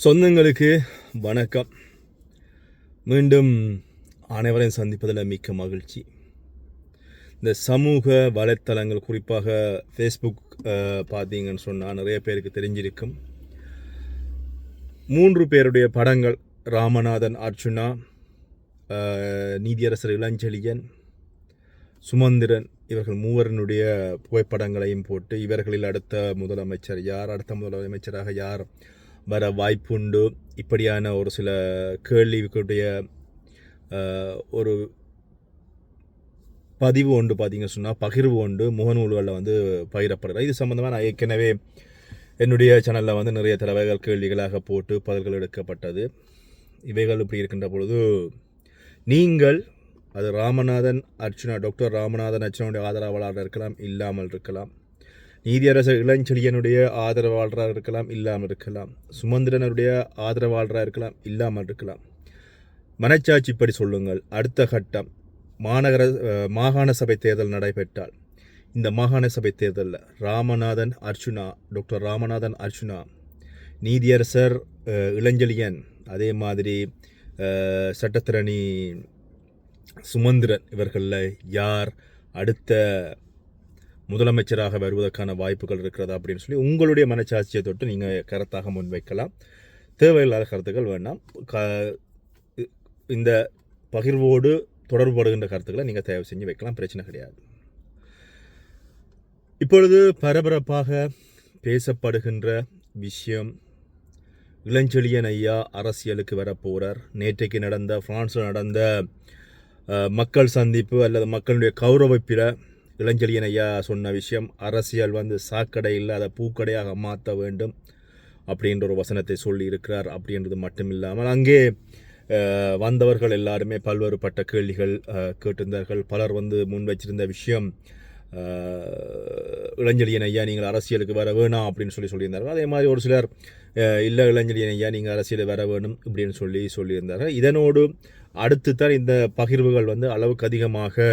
சொந்தங்களுக்கு வணக்கம். மீண்டும் அனைவரையும் சந்திப்பதில் மிக்க மகிழ்ச்சி. இந்த சமூக வலைத்தளங்கள் குறிப்பாக ஃபேஸ்புக் பார்த்தீங்கன்னு சொன்னால் நிறைய பேருக்கு தெரிஞ்சிருக்கும். மூன்று பேருடைய படங்கள் ராமநாதன் அர்ச்சுனா நீதியரசர் இளஞ்செழியன் சுமந்திரன் இவர்கள் மூவரினுடைய புகைப்படங்களையும் போட்டு இவர்களில் அடுத்த முதலமைச்சர் யார் அடுத்த முதலமைச்சராக யார் வர வாய்ப்புண்டு. இப்படியான ஒரு சில கேள்விக்குடைய ஒரு பதிவு ஒன்று பார்த்திங்க சொன்னால் பகிர்வு ஒன்று முகநூல்களில் வந்து பகிரப்படுகிறது இது சம்மந்தமாக நான் ஏற்கனவே என்னுடைய சேனலில் வந்து நிறைய தலைவர்கள் கேள்விகளாக போட்டு பதில்கள் எடுக்கப்பட்டது. இவைகள் இப்படி இருக்கின்ற பொழுது நீங்கள் அது ராமநாதன் அர்ச்சுனா டாக்டர் ராமநாதன் அர்ச்சுனாவுடைய ஆதரவாளராக இருக்கலாம் இல்லாமல் இருக்கலாம். நீதியரசர் இளஞ்செழியனுடைய ஆதரவாளராக இருக்கலாம் இல்லாமல் இருக்கலாம். சுமந்திரனுடைய ஆதரவாளராக இருக்கலாம் இல்லாமல் இருக்கலாம். மனச்சாட்சிப்படி சொல்லுங்கள். அடுத்த கட்டம். மாநகர மாகாண சபை தேர்தல் நடைபெற்றால். இந்த மாகாண சபை தேர்தலில் ராமநாதன் அர்ச்சுனா டாக்டர் ராமநாதன் அர்ச்சுனா நீதியரசர் இளஞ்செழியன் அதே மாதிரி சட்டத்திரணி சுமந்திரன் இவர்களில் யார் அடுத்த முதலமைச்சராக வருவதற்கான வாய்ப்புகள் இருக்கிறதா அப்படின்னு சொல்லி உங்களுடைய மனச்சாட்சியை தொட்டு நீங்கள் கருத்தாக முன்வைக்கலாம். தேவையில்லாத கருத்துக்கள் வேண்டாம். க இந்த பகிர்வோடு தொடர்புபடுகின்ற கருத்துக்களை நீங்கள் தயவு செஞ்சு வைக்கலாம். பிரச்சனை கிடையாது. இப்பொழுது பரபரப்பாக பேசப்படுகின்ற விஷயம் இளஞ்செழியன் ஐயா அரசியலுக்கு வரப்போகிறார் நேற்றைக்கு நடந்த ஃப்ரான்ஸில் நடந்த மக்கள் சந்திப்பு அல்லது மக்களுடைய கௌரவிப்பில் இளஞ்செழியன் ஐயா சொன்ன விஷயம் அரசியல் வந்து சாக்கடை இல்லாத பூக்கடையாக மாற்ற வேண்டும் அப்படின்ற ஒரு வசனத்தை சொல்லி இருக்கிறார். அப்படின்றது மட்டும் இல்லாமல் அங்கே வந்தவர்கள் எல்லாருமே பல்வேறுபட்ட கேள்விகள் கேட்டிருந்தார்கள். பலர் வந்து முன் வச்சிருந்த விஷயம் இளஞ்செழியன் ஐயா நீங்கள் அரசியலுக்கு வர வேணாம் அப்படின்னு சொல்லி சொல்லியிருந்தார்கள். அதே மாதிரி ஒரு சிலர் இல்லை இளஞ்செழியன் ஐயா நீங்கள் அரசியலுக்கு வர வேணும் இப்படின்னு சொல்லி சொல்லியிருந்தார்கள். இதனோடு அடுத்து தான் இந்த பகிர்வுகள் வந்து அளவுக்கு அதிகமாக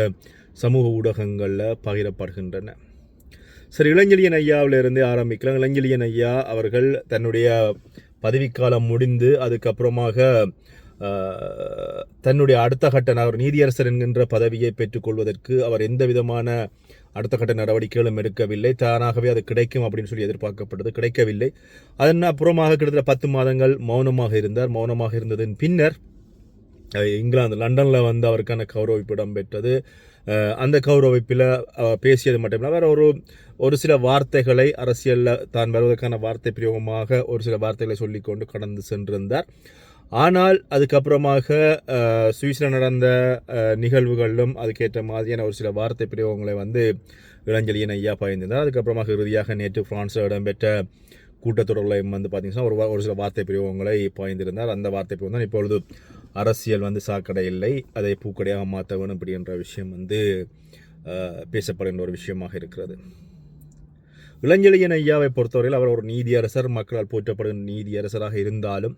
சமூக ஊடகங்களில் பகிரப்படுகின்றன. சரி இளஞ்செழியன் ஐயாவிலிருந்து ஆரம்பிக்கலாம். இளஞ்செழியன் ஐயா அவர்கள் தன்னுடைய பதவிக்காலம் முடிந்து அதுக்கப்புறமாக தன்னுடைய அடுத்த கட்ட நகர் நீதியரசர் என்கின்ற பதவியை பெற்றுக்கொள்வதற்கு அவர் எந்த விதமான அடுத்த கட்ட நடவடிக்கைகளும் எடுக்கவில்லை. தானாகவே அது கிடைக்கும் அப்படின்னு சொல்லி எதிர்பார்க்கப்பட்டது கிடைக்கவில்லை. அதன் அப்புறமாக கிட்டத்தட்ட பத்து மாதங்கள் மௌனமாக இருந்தார். மௌனமாக இருந்ததன் பின்னர் இங்கிலாந்து லண்டனில் வந்து அவருக்கான கௌரவிப்பிடம் பெற்றது. அந்த கௌரவிப்பில் பேசியது மட்டும் இல்லாமல் வேறு ஒரு ஒரு சில வார்த்தைகளை அரசியலில் தான் வருவதற்கான வார்த்தை பிரயோகமாக ஒரு சில வார்த்தைகளை சொல்லிக்கொண்டு கடந்து சென்றிருந்தார். ஆனால் அதுக்கப்புறமாக சுவிஸில் நடந்த நிகழ்வுகளிலும் அதுக்கேற்ற மாதிரியான ஒரு சில வார்த்தை பிரயோகங்களை வந்து இளஞ்செழியன் ஐயா பயந்திருந்தார். அதுக்கப்புறமாக இறுதியாக நேற்று பிரான்ஸில் இடம்பெற்ற கூட்டத்தொடரில் வந்து பார்த்தீங்கன்னா ஒரு ஒரு சில வார்த்தை பிரயோகங்களை பாய்ந்திருந்தார் அந்த வார்த்தை பிரயோகம் தான் இப்பொழுது அரசியல் வந்து சாக்கடை இல்லை. அதை பூக்கடையாக மாற்ற வேணும் அப்படின்ற விஷயம் வந்து பேசப்படுகின்ற ஒரு விஷயமாக இருக்கிறது. இளஞ்செழியன் ஐயாவை பொறுத்தவரையில் அவர் ஒரு நீதியரசர். மக்களால் போற்றப்படும் நீதியரசராக இருந்தாலும்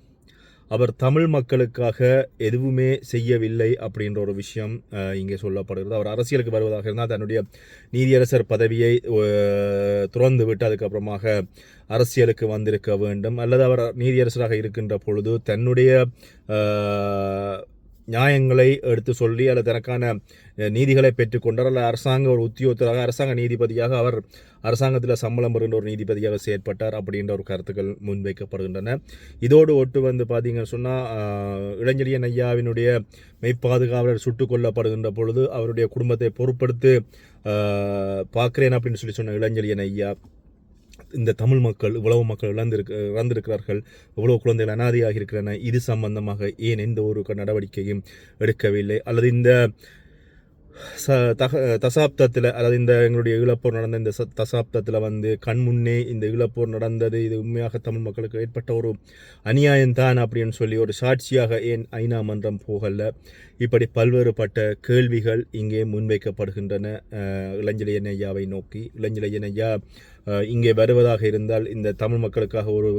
அவர் தமிழ் மக்களுக்காக எதுவுமே செய்யவில்லை அப்படின்ற ஒரு விஷயம் இங்கே சொல்லப்படுகிறது. அவர் அரசியலுக்கு வருவதாக இருந்தால் தன்னுடைய நீதியரசர் பதவியை துறந்து விட்டு அதுக்கப்புறமாக அரசியலுக்கு வந்திருக்க வேண்டும். அல்லது அவர் நீதியரசராக இருக்கின்ற பொழுது தன்னுடைய நியாயங்களை எடுத்து சொல்லி அல்லது தனக்கான நீதிகளை பெற்றுக்கொண்டார் அல்லது அரசாங்க ஒரு உத்தியோகத்தராக அரசாங்க நீதிபதியாக அவர் அரசாங்கத்தில் சம்பளம் பெறுகின்ற ஒரு நீதிபதியாக செயற்பட்டார் அப்படின்ற ஒரு கருத்துக்கள் முன்வைக்கப்படுகின்றன. இதோடு ஒட்டு வந்து பார்த்தீங்கன்னு சொன்னால் இளஞ்செழியன் ஐயாவினுடைய மெய்ப்பாதுகாவலர் சுட்டுக் கொல்லப்படுகின்ற பொழுது அவருடைய குடும்பத்தை பொறுப்படுத்து பார்க்குறேன் அப்படின்னு சொல்லி சொன்ன இளஞ்செழியன் ஐயா இந்த தமிழ் மக்கள் இவ்வளவு மக்கள் இழந்திருக்க இறந்திருக்கிறார்கள் இவ்வளவு குழந்தைகள் அனாதையாக இருக்கிறன இது சம்பந்தமாக ஏன் எந்த ஒரு நடவடிக்கையும் எடுக்கவில்லை? அல்லது இந்த ச தக தசாப்தத்தில் அதாவது இந்த எங்களுடைய ஈழப்போர் நடந்த இந்த ச தசாப்தத்தில் வந்து கண் முன்னே இந்த ஈழப்போர் நடந்தது இது உண்மையாக தமிழ் மக்களுக்கு ஏற்பட்ட ஒரு அநியாயம்தான் அப்படின்னு சொல்லி ஒரு சாட்சியாக ஏன் ஐநா மன்றம் போகல? இப்படி பல்வேறுபட்ட கேள்விகள் இங்கே முன்வைக்கப்படுகின்றன. இளஞ்சிலையன் ஐயாவை நோக்கி. இளஞ்சிலையன் ஐயா இங்கே வருவதாக இருந்தால் இந்த தமிழ் மக்களுக்காக ஒரு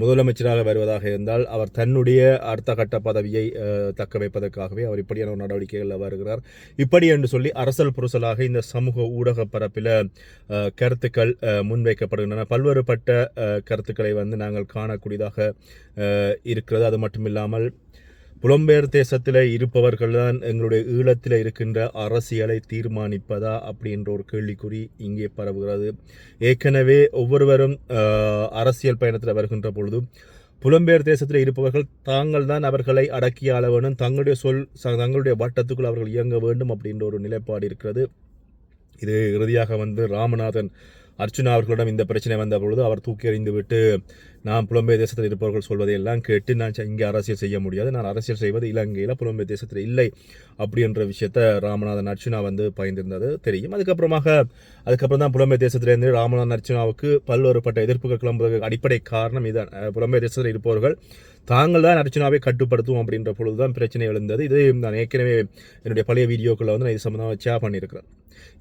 முதலமைச்சராக வருவதாக இருந்தால் அவர் தன்னுடைய அடுத்த கட்ட பதவியை தக்க வைப்பதற்காகவே அவர் இப்படியான ஒரு நடவடிக்கைகளில் வருகிறார். இப்படி என்று சொல்லி அரசல் புரசலாக இந்த சமூக ஊடக பரப்பில் கருத்துக்கள் முன்வைக்கப்படுகின்றன. பல்வேறுபட்ட கருத்துக்களை வந்து நாங்கள் காணக்கூடியதாக இருக்கிறது. அது மட்டும் இல்லாமல் புலம்பெயர் தேசத்தில் இருப்பவர்கள் தான் எங்களுடைய ஈழத்தில் இருக்கின்ற அரசியலை தீர்மானிப்பதா அப்படின்ற ஒரு கேள்விக்குறி இங்கே பரவுகிறது. ஏற்கனவே ஒவ்வொருவரும் அரசியல் பயணத்தில் வருகின்ற பொழுது புலம்பெயர் தேசத்தில் இருப்பவர்கள் தாங்கள் தான் அவர்களை அடக்கி ஆள வேண்டும் தங்களுடைய சொல் தங்களுடைய வட்டத்துக்குள் அவர்கள் இயங்க வேண்டும் அப்படின்ற ஒரு நிலைப்பாடு இருக்கிறது. இது இறுதியாக வந்து ராமநாதன் அர்ச்சுனா அவர்களிடம் இந்த பிரச்சனை வந்த பொழுது அவர் தூக்கி எறிந்து விட்டு நான் புலம்பெயர் தேசத்தில் இருப்பவர்கள் சொல்வதை எல்லாம் கேட்டு நான் இங்கே அரசியல் செய்ய முடியாது. நான் அரசியல் செய்வது இலங்கையில் புலம்பெயர் தேசத்தில் இல்லை. அப்படின்ற விஷயத்த ராமநாதன் அர்ச்சுனா வந்து பயந்திருந்தது தெரியும். அதுக்கப்புறமாக அதுக்கப்புறம் தான் புலம்பெயர் தேசத்திலிருந்து ராமநாதன் அர்ச்சுனாவுக்கு பல்வேறுபட்ட எதிர்ப்புகள் கிளம்புவதற்கு அடிப்படை காரணம் இதுதான் அஹ், புலம்பெயர் தேசத்தில் இருப்பவர்கள் தாங்கள் தான் அர்ச்சனாவை கட்டுப்படுத்தும் அப்படின்ற பொழுது தான் பிரச்சனை எழுந்தது. இது நான் ஏற்கனவே என்னுடைய பழைய வீடியோக்களில் வந்து நான் இது சம்மந்தமாக சே பண்ணியிருக்கிறேன்.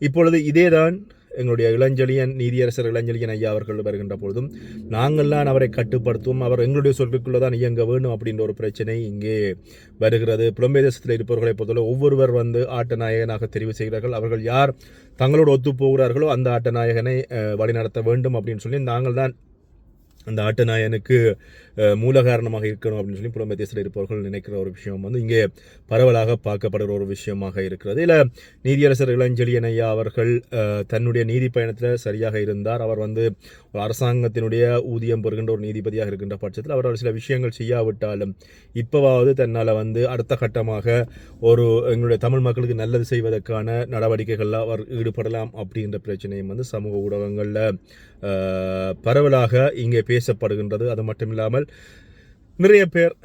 இப்பொழுது இதே தான் எங்களுடைய இளஞ்செழியன் நீதியரசர் இளஞ்செழியன் ஐயா அவர்கள் வருகின்ற பொழுதும் நாங்கள்லாம் அவரை கட்டுப்படுத்துவோம் அவர் எங்களுடைய சொல்லுக்குள்ளே தான் இயங்க வேண்டும் அப்படின்ற ஒரு பிரச்சனை இங்கே வருகிறது. புலம்பெயர் தேசத்தில் இருப்பவர்களை பொறுத்தவரை ஒவ்வொருவர் வந்து ஆட்ட நாயகனாக தெரிவு செய்கிறார்கள். அவர்கள் யார் தங்களோடு ஒத்து போகிறார்களோ அந்த ஆட்ட நாயகனை வழிநடத்த வேண்டும் அப்படின்னு சொல்லி நாங்கள் தான் அந்த ஆட்ட நாயனுக்கு மூல காரணமாக இருக்கணும் அப்படின்னு சொல்லி புலம்பெயர் இருப்பவர்கள் நினைக்கிற ஒரு விஷயம் வந்து இங்கே பரவலாக பார்க்கப்படுற ஒரு விஷயமாக இருக்கிறது. இல்லை நீதியரசர் இளஞ்செழியன் ஐயா அவர்கள் தன்னுடைய நீதி பயணத்தில் சரியாக இருந்தார். அவர் வந்து ஒரு அரசாங்கத்தினுடைய ஊதியம் பெறுகின்ற ஒரு நீதிபதியாக இருக்கின்ற பட்சத்தில் அவர் சில விஷயங்கள் செய்யாவிட்டாலும் இப்போவாவது தன்னால் வந்து அடுத்த கட்டமாக ஒரு எங்களுடைய தமிழ் மக்களுக்கு நல்லது செய்வதற்கான நடவடிக்கைகளில் அவர் ஈடுபடலாம் அப்படின்ற பிரச்சனையும் வந்து சமூக ஊடகங்களில் பரவலாக இங்கே பேசப்படுகின்றது. அது மட்டும் இல்லாமல் நிறைய பேர்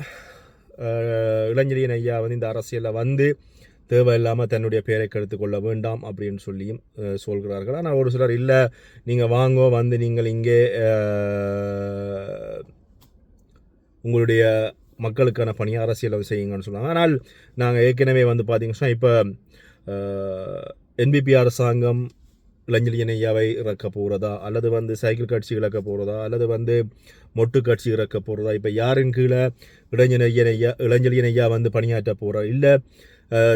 அஹ், ஐயா வந்து இந்த அரசியலில் வந்து தேவையில்லாமல் தன்னுடைய பெயரை கெடுத்து கொள்ள வேண்டாம் அப்படின்னு சொல்லியும் சொல்கிறார்கள். ஆனால் ஒரு சிலர் இல்லை நீங்கள் வாங்கோ வந்து நீங்கள் இங்கே உங்களுடைய மக்களுக்கான பணியை அரசியலை செய்யுங்கன்னு சொல்லுவாங்க ஆனால் நாங்கள் ஏற்கனவே வந்து பார்த்தீங்கன்னா இப்போ என்பிபி அரசாங்கம் இளைஞர் இணையாவை இறக்க போகிறதா அல்லது வந்து சைக்கிள் கட்சி இறக்க போகிறதா அல்லது வந்து மொட்டு கட்சி இறக்க போகிறதா இப்போ யாரின் கீழே இளைஞர் இணையா இளைஞர் இணையா வந்து பணியாற்ற போகிறார் இல்லை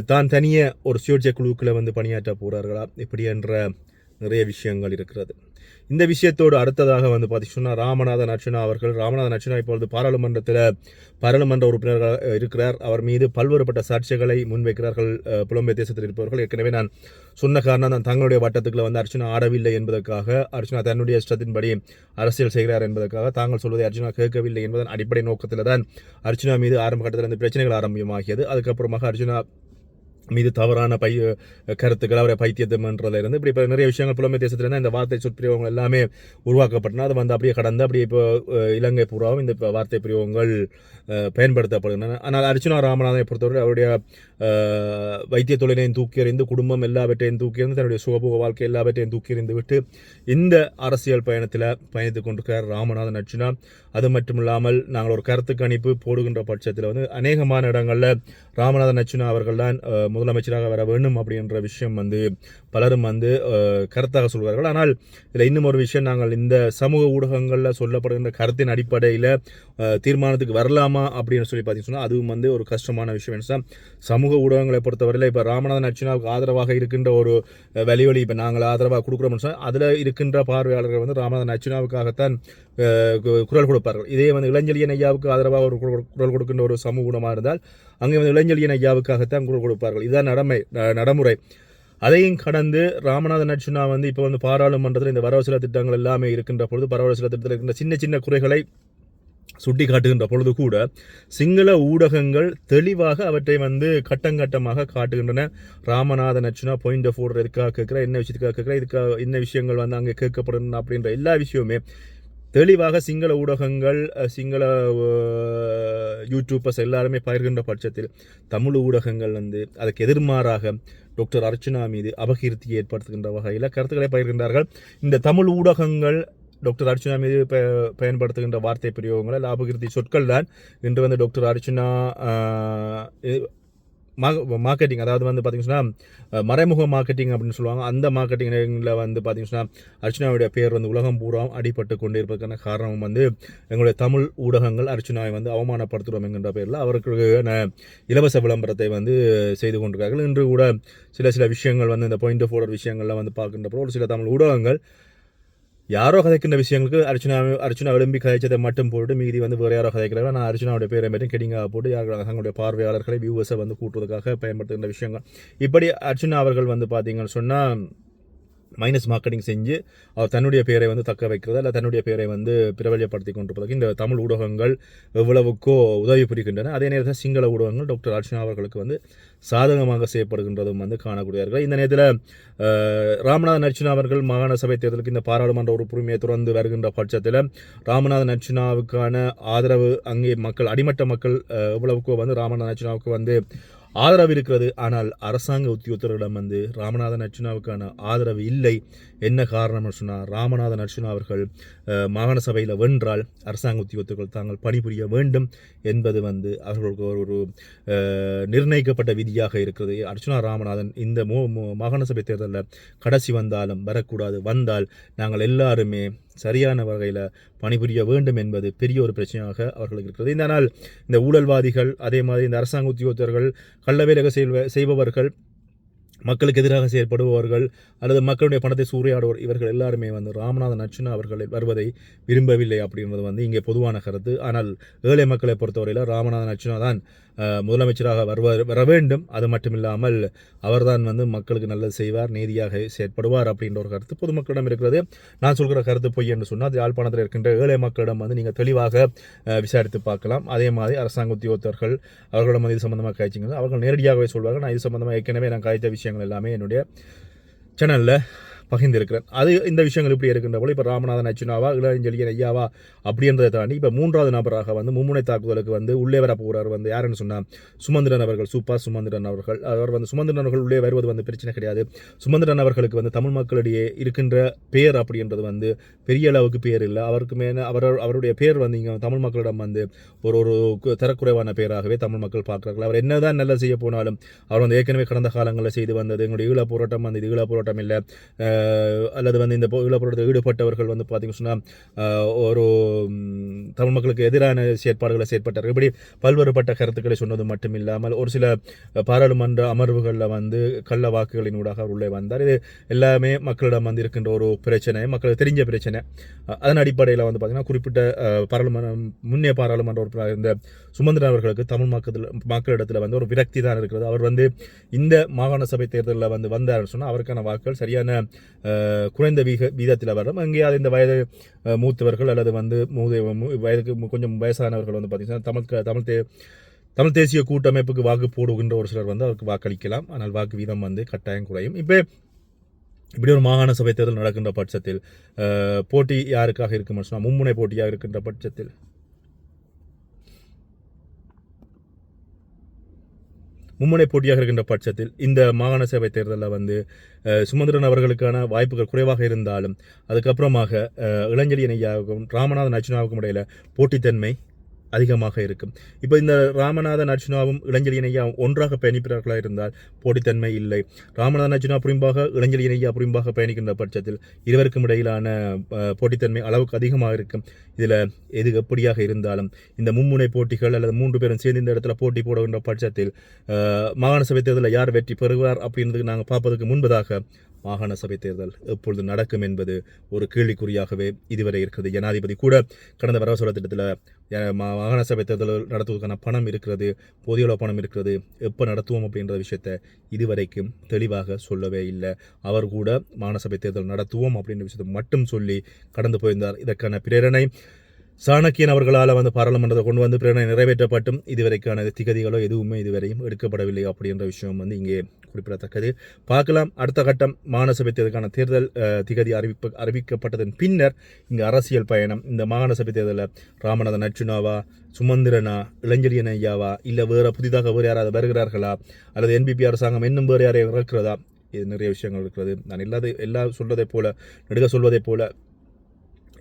தான் தனியே ஒரு சுயேட்சை குழுக்களை வந்து பணியாற்ற போகிறார்களா இப்படி என்ற நிறைய விஷயங்கள் இருக்கிறது. இந்த விஷயத்தோடு அடுத்ததாக வந்து பார்த்தீங்கன்னா ராமநாதன் அர்ச்சனா அவர்கள் ராமநாதன் அர்ச்சனா இப்பொழுது பாராளுமன்றத்தில் பாராளுமன்ற உறுப்பினர்கள் இருக்கிறார். அவர் மீது பல்வேறுபட்ட சர்ச்சைகளை முன்வைக்கிறார்கள். அஹ், புலம்பெயர் தேசத்தில் இருப்பவர்கள். ஏற்கனவே நான் சொன்ன காரணம் தான் தங்களுடைய வட்டத்துக்குள்ள வந்து அர்ச்சனா ஆடவில்லை என்பதற்காக அர்ச்சனா தன்னுடைய இஷ்டத்தின்படி அரசியல் செய்கிறார் என்பதற்காக தாங்கள் சொல்வதை அர்ச்சனா கேட்கவில்லை என்பதன் அடிப்படை நோக்கத்தில் தான் அர்ச்சனா மீது ஆரம்ப கட்டத்தில் இந்த பிரச்சனைகள் ஆரம்பமாகியது. அதுக்கப்புறமாக அர்ச்சனா மீது தவறான பை கருத்துக்கள் அவரை பைத்தியத்தம்ன்றதுல இருந்து இப்படி இப்போ நிறைய விஷயங்கள் புலமை தேசத்துலேருந்து இந்த வார்த்தை சொற்பிரயோகங்கள் எல்லாமே உருவாக்கப்பட்டன. அது வந்து அப்படியே கடந்து அப்படியே இப்போ இலங்கை பூராவும் இந்த வார்த்தை பிரயோகங்கள் பயன்படுத்தப்படுகின்றன. ஆனால் அர்ச்சுனா ராமநாதனை பொறுத்தவரை அவருடைய வைத்திய தொழிலையும் தூக்கி எறிந்து குடும்பம் எல்லாவற்றையும் தூக்கி எறிந்து தன்னுடைய சுகபோக வாழ்க்கை எல்லாவற்றையும் தூக்கி எறிந்து விட்டு இந்த அரசியல் பயணத்தில் பயணித்துக் கொண்டிருக்கிறார் ராமநாதன் அர்ச்சுனா அது மட்டும் இல்லாமல் நாங்கள் ஒரு கருத்து கணிப்பு போடுகின்ற பட்சத்தில் வந்து அநேகமான இடங்களில் ராமநாதன் அர்ச்சுனா அவர்கள் தான் முதலமைச்சராக வர வேண்டும் அப்படின்ற விஷயம் வந்து பலரும் வந்து கருத்தாக சொல்கிறார்கள் ஆனால் இதில் இன்னும் ஒரு விஷயம் நாங்கள் இந்த சமூக ஊடகங்களில் சொல்லப்படுகின்ற கருத்தின் அடிப்படையில் தீர்மானத்துக்கு வரலாமா அப்படின்னு சொல்லி பார்த்தீங்கன்னா அதுவும் வந்து ஒரு கஷ்டமான விஷயம். என்ன சமூக ஊடகங்களை பொறுத்தவரையில் இப்போ ராமநாதன் அர்ச்சனாவுக்கு ஆதரவாக இருக்கின்ற ஒரு அஹ், வெளிவழி இப்போ நாங்கள் ஆதரவாக கொடுக்குறோம்னு சொன்னால் அதில் இருக்கின்ற பார்வையாளர்கள் வந்து ராமநாதன் அர்ச்சனாவுக்காகத்தான் குரல் கொடுப்பார்கள். இதே வந்து இளஞ்செழியன் ஐயாவுக்கு ஆதரவாக ஒரு குரல் குரல் கொடுக்கின்ற ஒரு சமூக ஊடகமாக இருந்தால் அங்கே வந்து இளஞ்செழியன் ஐயாவுக்காகத்தான் குரல் கொடுப்பார்கள். இதுதான் நடமை நடைமுறை. அதையும் கடந்து ராமநாதன் அர்ஜுனா வந்து இப்போ வந்து பாராளுமன்றத்தில் இந்த வரவு சில திட்டங்கள் எல்லாமே இருக்கின்ற பொழுது வரவு சில திட்டத்தில் இருக்கின்ற சின்ன சின்ன குறைகளை சுட்டி காட்டுகின்ற பொழுது கூட சிங்கள ஊடகங்கள் தெளிவாக அவற்றை வந்து கட்டங்கட்டமாக காட்டுகின்றன. Ramanathan Archuna point of order எதுக்காக கேட்குற என்ன விஷயத்துக்காக கேட்குற இதுக்காக என்ன விஷயங்கள் வந்து அங்கே கேட்கப்படும் அப்படின்ற எல்லா விஷயமுமே தெளிவாக சிங்கள ஊடகங்கள் சிங்கள யூடியூபர்ஸ் எல்லாருமே பகிர்கின்ற பட்சத்தில் தமிழ் ஊடகங்கள் வந்து அதுக்கு எதிர்மாறாக டாக்டர் அர்ச்சனா மீது அபகீர்த்தியை ஏற்படுத்துகின்ற வகையில் கருத்துக்களை பகிர்கின்றார்கள். இந்த தமிழ் ஊடகங்கள் டாக்டர் அர்ச்சனா மீது ப- பயன்படுத்துகின்ற வார்த்தை பிரயோகங்கள் அல்ல அபகீர்த்தி சொற்கள் தான் இன்று வந்து டாக்டர் அர்ச்சனா மார்க்கெட்டிங் அதாவது வந்து பார்த்தீங்கன்னா மறைமுக மார்க்கெட்டிங் அப்படின்னு சொல்லுவாங்க. அந்த மார்க்கெட்டிங்கில் வந்து பார்த்தீங்கன்னா அர்ச்சனாவுடைய பேர் வந்து உலகம் பூரா அடிபட்டு கொண்டு இருப்பதற்கான காரணம் வந்து எங்களுடைய தமிழ் ஊடகங்கள் அர்ச்சனாவை வந்து அவமானப்படுத்துகிறோம் என்கின்ற பேரில் அவர்களுக்கான இலவச விளம்பரத்தை வந்து செய்து கொண்டிருக்கார்கள் இன்று கூட சில சில விஷயங்கள் வந்து இந்த பாயிண்ட் ஆஃப் ஆர்டர் விஷயங்கள்லாம் வந்து பார்க்கின்றப்போ ஒரு சில தமிழ் ஊடகங்கள் யாரோ கதைக்கின்ற விஷயங்களுக்கு அர்ச்சனா அர்ச்சனா விளம்பி கதைச்சதை மட்டும் போட்டு மீதி வந்து வேறு யாரோ கதைக்கிறாங்க நான் அர்ச்சனாவுடைய பேரை மட்டும் கெடிங்காக போட்டு யார் தங்களுடைய பார்வையாளர்களை வியூவர்ஸை வந்து கூட்டுவதற்காக பயன்படுத்துகின்ற விஷயங்கள். இப்படி அர்ச்சனா அவர்கள் வந்து பார்த்தீங்கன்னு சொன்னால் மைனஸ் மார்க்கெட்டிங் செஞ்சு அவர் தன்னுடைய பெயரை வந்து தக்க வைக்கிறது அல்ல தன்னுடைய பெயரை வந்து பிரபல்யப்படுத்தி கொண்டிருப்பதற்கு இந்த தமிழ் ஊடகங்கள் எவ்வளவுக்கோ உதவி புரிகின்றன. அதே நேரத்தில் சிங்கள ஊடகங்கள் டாக்டர் அர்ச்சனா அவர்களுக்கு வந்து சாதகமாக செய்யப்படுகின்றதும் வந்து காணக்கூடியார்கள் இந்த நேரத்தில் ராமநாதன் அர்ச்சனா அவர்கள் மாகாண சபை தேர்தலுக்கு இந்த பாராளுமன்ற உறுப்புரிமையை தொடர்ந்து வருகின்ற பட்சத்தில் ராமநாதன் அர்ச்சனாவுக்கான ஆதரவு அங்கே மக்கள் அடிமட்ட மக்கள் எவ்வளவுக்கோ வந்து ராமநாதன் அர்ச்சனாவுக்கு வந்து ஆதரவு இருக்கிறது ஆனால் அரசாங்க உத்தியோகத்தர்களிடம் வந்து ராமநாதன் அர்ச்சுனாவுக்கான ஆதரவு இல்லை. என்ன காரணம்னு சொன்னால் ராமநாதன் அர்ச்சுனா அவர்கள் மாகாண சபையில் வென்றால் அரசாங்க உத்தியோகத்தர்கள் தாங்கள் பணிபுரிய வேண்டும் என்பது வந்து அவர்களுக்கு ஒரு ஒரு நிர்ணயிக்கப்பட்ட விதியாக இருக்கிறது. அர்ச்சுனா ராமநாதன் இந்த மோ மோ- மாகாண சபை தேர்தலில் கடைசி வந்தாலும் வரக்கூடாது. வந்தால் நாங்கள் எல்லாருமே சரியான வகையில் பணிபுரிய வேண்டும் என்பது பெரிய ஒரு பிரச்சனையாக அவர்களுக்கு இருக்கிறது. இந்த நாள் இந்த ஊழல்வாதிகள் அதே மாதிரி இந்த அரசாங்க உத்தியோகத்தர்கள் கள்ளவேலக செய்பவர்கள் மக்களுக்கு எதிராக செயல்படுபவர்கள் அல்லது மக்களுடைய பணத்தை சூறையாடுவோர் இவர்கள் எல்லாருமே வந்து ராமநாதன் அர்ச்சுனா அவர்கள் வருவதை விரும்பவில்லை அப்படின்றது வந்து இங்கே பொதுவான கருத்து. ஆனால் ஏழை மக்களை பொறுத்தவரையில் ராமநாதன் அர்ச்சுனா தான் முதலமைச்சராக வருவார் வர வேண்டும். அது மட்டும் இல்லாமல் அவர்தான் வந்து மக்களுக்கு நல்லது செய்வார் நீதியாக செயற்படுவார் அப்படின்ற ஒரு கருத்து பொதுமக்களிடம் இருக்கிறது. நான் சொல்கிற கருத்து பொய் என்று சொன்னால் அது யாழ்ப்பாணத்தில் இருக்கின்ற ஏழை மக்களிடம் வந்து நீங்கள் தெளிவாக விசாரித்து பார்க்கலாம். அதே மாதிரி அரசாங்க உத்தியோகத்தர்கள் அவர்களிடம் வந்து இது சம்பந்தமாக காய்ச்சிங்க அவர்கள் நேரடியாகவே சொல்வார்கள். நான் இது சம்பந்தமாக ஏற்கனவே நான் காய்த்த விஷயங்கள் எல்லாமே என்னுடைய சேனலில் பகிர்ந்திருக்கிறேன் அது இந்த விஷயங்கள் இப்படி இருக்கின்ற போல இப்போ ராமநாதன் அச்சுனாவா இளஞ்செழியன் ஐயாவா அப்படின்றதை தாண்டி இப்போ மூன்றாவது நபராக வந்து மும்முனை தாக்குதலுக்கு வந்து உள்ளே வர போகிறார் வந்து யாருன்னு சொன்னால் சுமந்திரன் அவர்கள் சூப்பர் சுமந்திரன் அவர்கள். அவர் வந்து சுமந்திரன் அவர்கள் உள்ளே வருவது வந்து பிரச்சனை கிடையாது. சுமந்திரன் அவர்களுக்கு வந்து தமிழ் மக்களிடையே இருக்கின்ற பேர் அப்படின்றது வந்து பெரிய அளவுக்கு பேர் இல்லை. அவருக்கு மேலே அவர் அவருடைய பேர் வந்து இங்கே தமிழ் மக்களிடம் வந்து ஒரு ஒரு தரக்குறைவான பேராகவே தமிழ் மக்கள் பார்க்குறார்கள். அவர் என்னதான் நல்லா செய்ய போனாலும் அவர் வந்து ஏற்கனவே கடந்த காலங்களில் செய்து வந்தது எங்களுடைய ஈழ போராட்டம் அந்த இது ஈழ போராட்டம் இல்லை. அல்லது வந்து இந்த போ- போராட்டத்தில் ஈடுபட்டவர்கள் வந்து பார்த்தீங்க சொன்னால் ஒரு தமிழ் மக்களுக்கு எதிரான செயற்பாடுகளை செயற்பட்டார்கள். இப்படி பல்வேறுபட்ட கருத்துக்களை சொன்னது மட்டும் இல்லாமல் ஒரு சில பாராளுமன்ற அமர்வுகளில் வந்து கள்ள வாக்குகளின் ஊடாக உள்ளே வந்தார். இது எல்லாமே மக்களிடம் வந்து இருக்கின்ற ஒரு பிரச்சனை மக்களுக்கு தெரிஞ்ச பிரச்சனை. அதன் அடிப்படையில் வந்து பார்த்திங்கன்னா குறிப்பிட்ட பாராளுமன்ற முன்னே பாராளுமன்ற உறுப்பினர் இருந்த சுமந்திரன் அவர்களுக்கு தமிழ் மக்கள் மக்களிடத்தில் வந்து ஒரு விரக்தி தான் இருக்கிறது. அவர் வந்து இந்த மாகாண சபை தேர்தலில் வந்து வந்தார் சொன்னால் அவருக்கான வாக்குகள் சரியான குறைந்த வீக வீதத்தில் வரும் எங்கேயாவது இந்த வயது மூத்தவர்கள் அல்லது வந்து மூத வயதுக்கு கொஞ்சம் வயசானவர்கள் வந்து பார்த்தீங்கன்னா தமிழ் தமிழ் தே தமிழ் தேசிய கூட்டமைப்புக்கு வாக்கு போடுகின்ற ஒரு சிலர் வந்து அவருக்கு வாக்களிக்கலாம். ஆனால் வாக்கு வீதம் வந்து கட்டாயம் குறையும். இப்போ இப்படி ஒரு மாகாண சபை தேர்தல் நடக்கின்ற பட்சத்தில் போட்டி யாருக்காக இருக்கும்னு சொன்னால் மும்முனை போட்டியாக இருக்கின்ற பட்சத்தில். மும்முனை போட்டியாக இருக்கின்ற பட்சத்தில் இந்த மாகாண சபை தேர்தலில் வந்து சுமந்திரன் அவர்களுக்கான வாய்ப்புகள் குறைவாக இருந்தாலும் அதுக்கப்புறமாக அஹ், இளஞ்செழியன் ஐயாவுக்கும் ராமநாதன் அர்ஜுனாவுக்கும் இடையில போட்டித்தன்மை அதிகமாக இருக்கும். இப்போ இந்த ராமநாதன் அர்ஜுனாவும் இளஞ்செழியன் இணையாவும் ஒன்றாக பயணிப்பவர்களாக இருந்தால் போட்டித்தன்மை இல்லை. ராமநாதன் அர்ஜுனா புரிம்பாக இளஞ்செழியன் ஐயா புரிம்பாக பயணிக்கின்ற பட்சத்தில் இருவருக்கும் இடையிலான போட்டித்தன்மை அளவுக்கு அதிகமாக இருக்கும். இதில் எது எப்படியாக இருந்தாலும் இந்த மும்முனை போட்டிகள் அல்லது மூன்று பேரும் சேர்ந்து இந்த இடத்துல போட்டி போடுகின்ற பட்சத்தில் மாகாண சபை தேர்தலில் யார் வெற்றி பெறுவார் அப்படின்றதுக்கு நாங்கள் பார்ப்பதற்கு முன்பதாக மாகாண சபை தேர்தல் எப்பொழுது நடக்கும் என்பது ஒரு கேள்விக்குறியாகவே இதுவரை இருக்கிறது. ஜனாதிபதி கூட கடந்த வரவு திட்டத்தில் மா- மாகாண சபை தேர்தல் நடத்துவதற்கான பணம் இருக்கிறது போதிய பணம் இருக்கிறது எப்போ நடத்துவோம் அப்படின்ற விஷயத்தை இதுவரைக்கும் தெளிவாக சொல்லவே இல்லை. அவர் கூட மாகாண சபை தேர்தல் நடத்துவோம் அப்படின்ற விஷயத்தை மட்டும் சொல்லி கடந்து போயிருந்தார். இதற்கான பிரேரணை சாணக்கியன் அவர்களால் வந்து பாராளுமன்றத்தை கொண்டு வந்து பிரேரணை நிறைவேற்றப்பட்டும். இதுவரைக்கான திகதிகளோ எதுவுமே இதுவரையும் எடுக்கப்படவில்லை அப்படின்ற விஷயம் வந்து இங்கே குறிப்பிடத்தக்கது. பார்க்கலாம். அடுத்த கட்டம் மாநசபை தேர்தலுக்கான தேர்தல் திகதி அறிவிப்பு அறிவிக்கப்பட்டதன் பின்னர் இங்கே அரசியல் பயணம். இந்த மாகாண சபை தேர்தலில் ராமநாதன் அர்ஜுனாவா சுமந்திரனா இளஞ்செழியன் ஐயாவா இல்லை வேறு புதிதாக வேறு யாராவது வருகிறார்களா அல்லது என்பிபி அரசாங்கம் இன்னும் வேறு யாரையும் இறக்கிறதா இது நிறைய விஷயங்கள் இருக்கிறது. நான் இல்லாத எல்லா சொல்வதைப் போல நெடுக சொல்வதைப் போல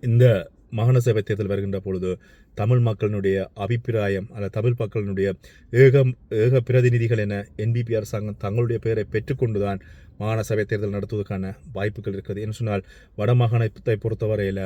இந்த மாகாண சபை தேர்தல் வருகின்ற பொழுது தமிழ் மக்களினுடைய அபிப்பிராயம் அல்ல தமிழ் மக்களினுடைய ஏக ஏக பிரதிநிதிகள் என என்பிபி அரசாங்கம் தங்களுடைய பெயரை பெற்றுக்கொண்டுதான் மாகாண சபை தேர்தல் நடத்துவதற்கான வாய்ப்புகள் இருக்கிறது. என்று சொன்னால் வட மாகாணத்தை பொறுத்தவரையில்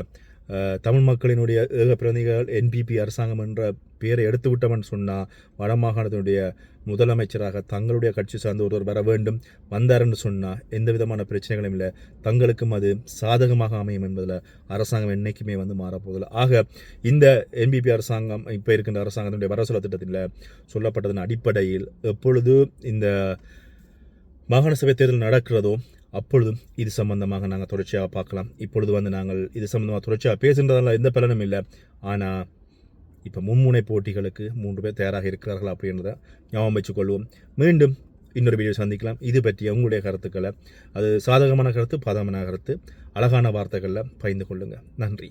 தமிழ் மக்களினுடைய ஏக பிரதிநிதிகள் என்பிபி அரசாங்கம் என்ற பெயரை எடுத்து விட்டவன் சொன்னால் வடமாகாணத்தினுடைய முதலமைச்சராக தங்களுடைய கட்சி சார்ந்த ஒருவர் வர வேண்டும் வந்தாருன்னு சொன்னால் எந்த விதமான பிரச்சனைகளும் இல்லை. தங்களுக்கும் அது சாதகமாக அமையும் என்பதில் அரசாங்கம் என்றைக்குமே வந்து மாறப்போதில்லை ஆக இந்த என்பிபி அரசாங்கம் இப்போ இருக்கின்ற அரசாங்கத்தினுடைய வரவு திட்டத்தில் சொல்லப்பட்டதன் அடிப்படையில் எப்பொழுது இந்த மாகாண சபை தேர்தல் நடக்கிறதோ அப்பொழுதும் இது சம்பந்தமாக நாங்கள் தொடர்ச்சியாக பார்க்கலாம். இப்பொழுது வந்து நாங்கள் இது சம்பந்தமாக தொடர்ச்சியாக பேசுன்றதால எந்த பலனும் இல்லை. ஆனால் இப்போ மும்முனை போட்டிகளுக்கு மூன்று பேர் தயாராக இருக்கிறார்கள் அப்படின்றத ஞாபகம் வச்சுக்கொள்வோம் மீண்டும் இன்னொரு வீடியோ சந்திக்கலாம். இது பற்றிய உங்களுடைய கருத்துக்களை அது சாதகமான கருத்து பாதகமான கருத்து அழகான வார்த்தைகளில் பகிர்ந்து கொள்ளுங்கள் நன்றி.